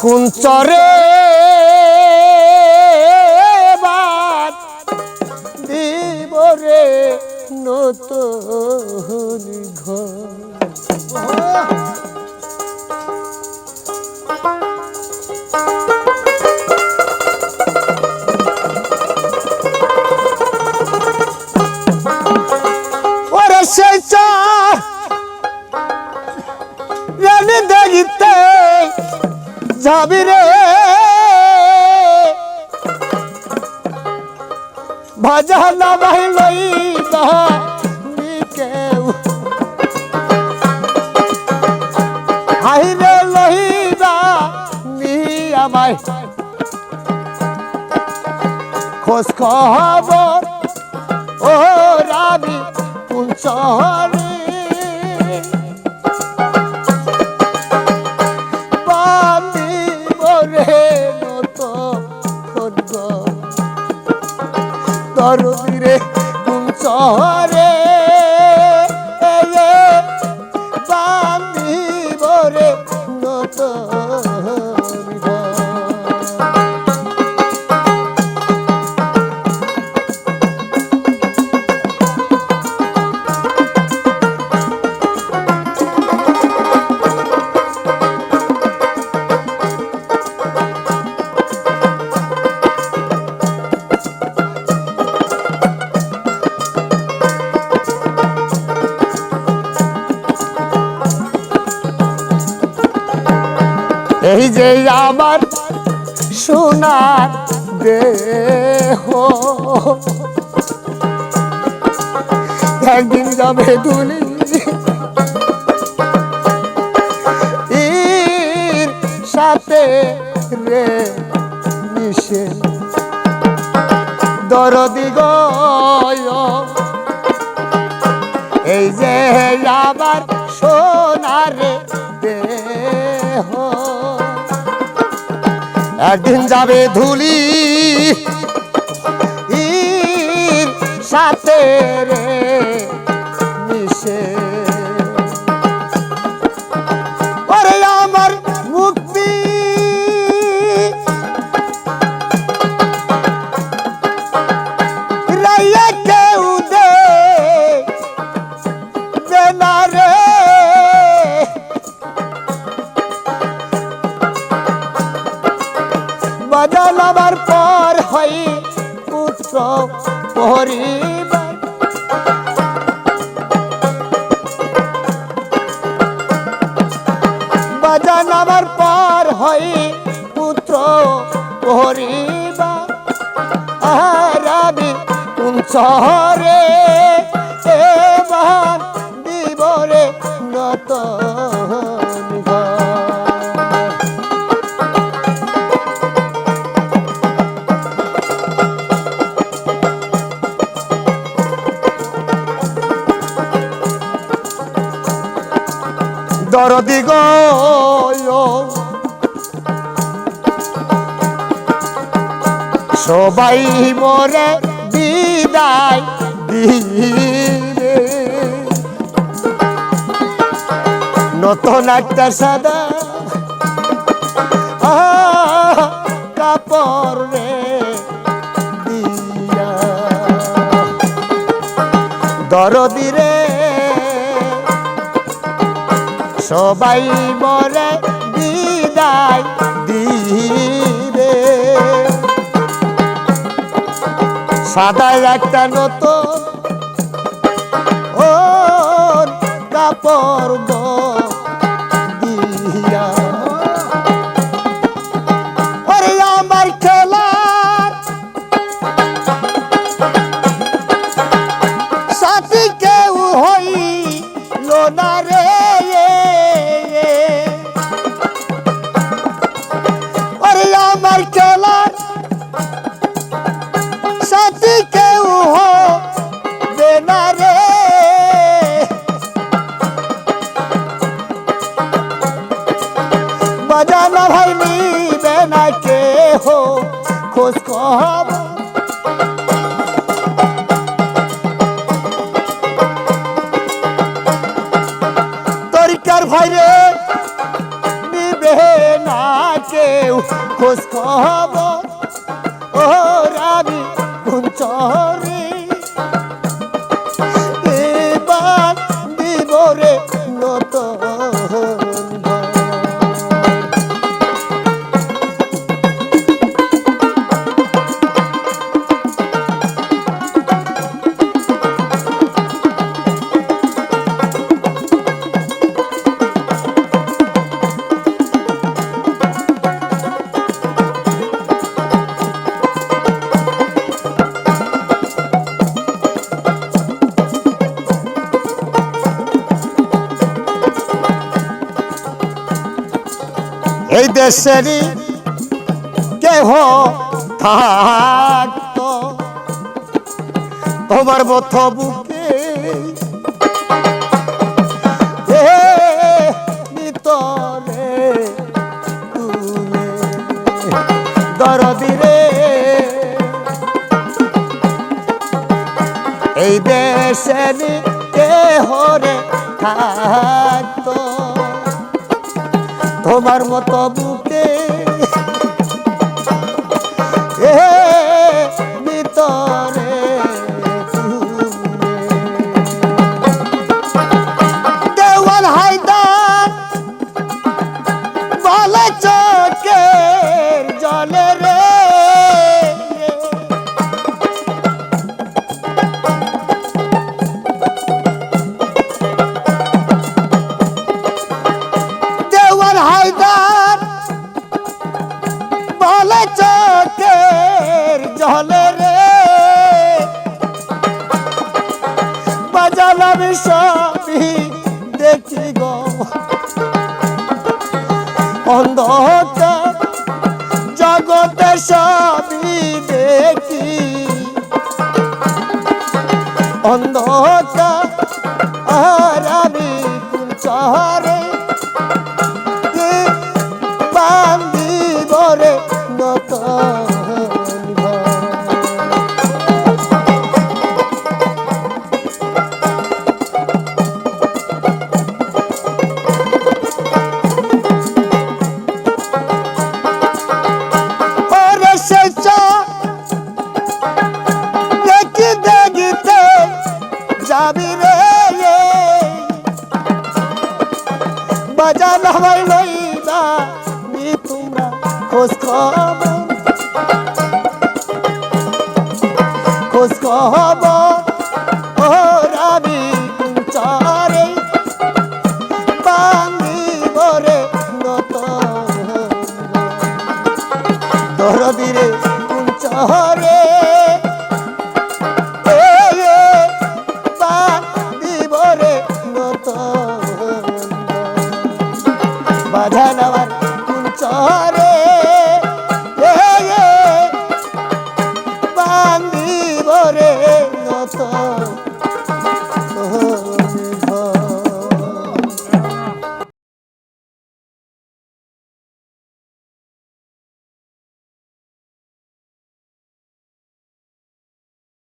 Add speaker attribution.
Speaker 1: কুঞ্চরে বাদ দিবরে নত ঘর। যাবি রে। ভাজা না ভাই লই কেউ। নি আমায়। খোঁজ খবর ও রাবি কোন দরদিরে কোন যে আমার সোনার দেহ। একদিন যাবে দুলি সাথে রে মিশে। দরদি এই যে আমার সোনার দেহ। একদিন যাবে ধুলি সাথে রে। পরিবার বাজান আমার পর হই পুত্র পরিবার আহারাবি কোন শহরে সবাই মরে বিদায় দিবে নতুন একটা সাদা কাপড় রে দিয়া। দরদি রে সবাই মরে সাদা একটা নতুন ও কাপড় খোঁজ খবর দেশেরই কেহ থাকতো। তোমার বথ বুকে ভিতরে দরদিরে। এই দেশেরই কেহ রে থাকতো। তোমার মতো বুকে। এ সবই দেখি গো। অন্ধকার জগতে সবই দেখি। অন্ধকার আর আমি শহরে হব। ও রাবি চারে বাঙি বরে নত দরদিরে কুঞ্চরে